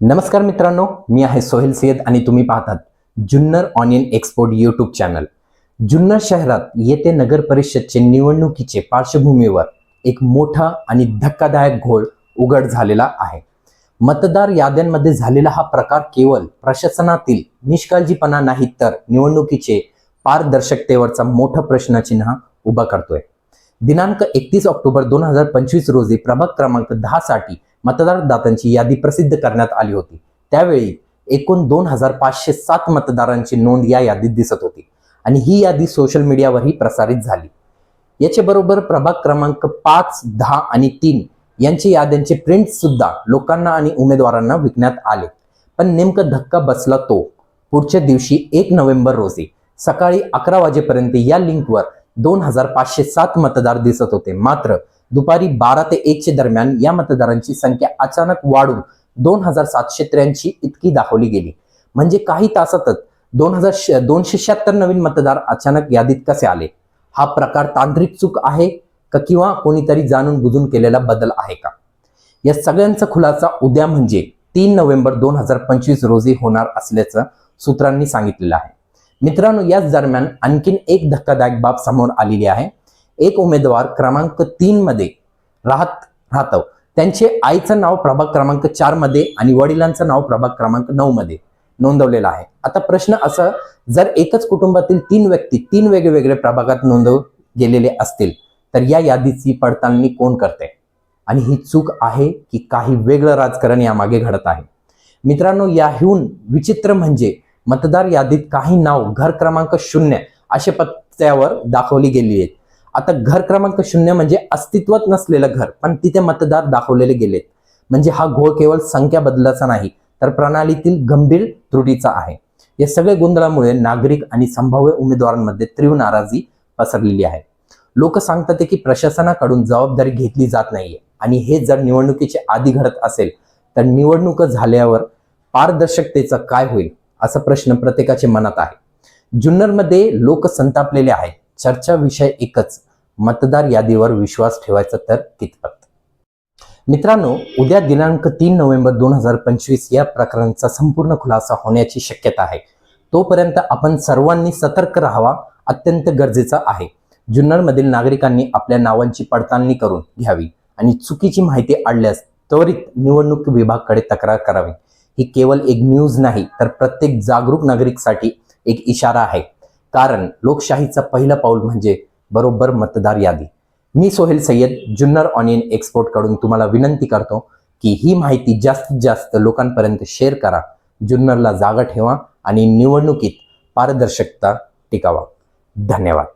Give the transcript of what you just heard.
नमस्कार मित्रांनो मी आहे सोहेल सय्यद आणि तुम्ही पाहतात Junnar onion export YouTube channel Junnar शहरात येथे नगर परिषदचे निवडणुकीचे पार्श्वभूमीवर एक मोठा आणि धक्कादायक घोळ उघड झालेला आहे. मतदार याद्यांमध्ये झालेला हा प्रकार केवळ प्रशासनातील निष्काळजीपणा नाही तर निवडणुकीचे पारदर्शकतेवरचा मोठा प्रश्नचिन्ह उभा करतोय. दिनांक एकतीस ऑक्टोबर दोन हजार पंचवीस रोजी प्रभाग क्रमांक दहा साठी मतदारदात्यांची यादी प्रसिद्ध करण्यात आली होती. त्यावेळी एकूण दोन हजार पाचशे सात मतदारांची नोंद या यादीत दिसत होती आणि ही यादी सोशल मीडियावरही प्रसारित झाली. याच्या बरोबर प्रभाग क्रमांक पाच दहा आणि तीन यांची याद्यांचे प्रिंट सुद्धा लोकांना आणि उमेदवारांना विकण्यात आले. पण नेमकं धक्का बसला तो पुढच्या दिवशी एक नोव्हेंबर रोजी. सकाळी अकरा वाजेपर्यंत या लिंकवर दोन हजार पाचशे सात मतदार दिसत होते. मात्र दुपारी बारा ते एकच्या दरम्यान या मतदारांची संख्या अचानक वाढून दोन हजार सातशे त्र्याऐंशी इतकी दाखवली गेली. म्हणजे काही तासातच दोन हजार दोनशे शहात्तर नवीन मतदार अचानक यादीत कसे आले? हा प्रकार तांत्रिक चूक आहे का किंवा कोणीतरी जाणून बुजून केलेला बदल आहे का? या सगळ्यांचा खुलासा उद्या म्हणजे तीन नोव्हेंबर दोन हजार पंचवीस रोजी होणार असल्याचं सूत्रांनी सांगितलेलं आहे. मित्रांनो याच दरम्यान आणखीन एक धक्कादायक बाब समोर आलेली आहे. एक उमेदवार क्रमांक तीन मध्ये राहत राहतो. त्यांचे आईचं नाव प्रभाग क्रमांक चारमध्ये आणि वडिलांचं नाव प्रभाग क्रमांक नऊ मध्ये नोंदवलेला आहे. आता प्रश्न असं जर एकच कुटुंबातील तीन व्यक्ती तीन वेगवेगळ्या प्रभागात नोंदव गेलेले असतील तर या यादीची पडताळणी कोण करते? आणि ही चूक आहे की काही वेगळं राजकारण यामागे घडत आहे. मित्रांनो याहून विचित्र म्हणजे मतदार यादीत काही नाव घर क्रमांक शून्य अशा पत्त्यावर दाखवली गेली आहेत. आता घर क्रमांक शून्य म्हणजे अस्तित्वात नसलेलं घर पण तिथे मतदार दाखवलेले गेलेत. म्हणजे हा घोळ केवळ संख्या बदलाचा नाही तर प्रणालीतील गंभीर त्रुटीचा आहे. या सगळ्या गोंधळामुळे नागरिक आणि संभाव्य उमेदवारांमध्ये तीव्र नाराजी पसरलेली आहे. लोक सांगतात की प्रशासनाकडून जबाबदारी घेतली जात नाहीये आणि हे जर निवडणुकीच्या आधी घडत असेल तर निवडणूक झाल्यावर पारदर्शकतेचा काय होईल असा प्रश्न प्रत्येकाच्या मनात आहे. जुन्नरमध्ये लोक संतापलेले आहेत. चर्चा विषय एकच मतदार यादीवर विश्वास ठेवायचा तर कितपत? मित्रांनो उद्या दिनांक तीन नोव्हेंबर दोन हजार पंचवीस या प्रकरणाचा संपूर्ण खुलासा होण्याची शक्यता आहे. तोपर्यंत आपण सर्वांनी सतर्क राहावा अत्यंत गरजेचा आहे. जुन्नरमधील नागरिकांनी आपल्या नावांची पडताळणी करून घ्यावी आणि चुकीची माहिती आढळल्यास त्वरित निवडणूक विभागाकडे तक्रार करावी. ही केवळ एक न्यूज नाही तर प्रत्येक जागरूक नागरिकसाठी एक इशारा आहे. कारण लोकशाहीचा पहिलं पाऊल म्हणजे बरोबर मतदार यादी. मी सोहेल सय्यद जुन्नर ऑनियन एक्सपोर्टकडून तुम्हाला विनंती करतो की ही माहिती जास्तीत जास्त लोकांपर्यंत शेअर करा जुन्नरला जागा ठेवा आणि निवडणुकीत पारदर्शकता टिकावा. धन्यवाद.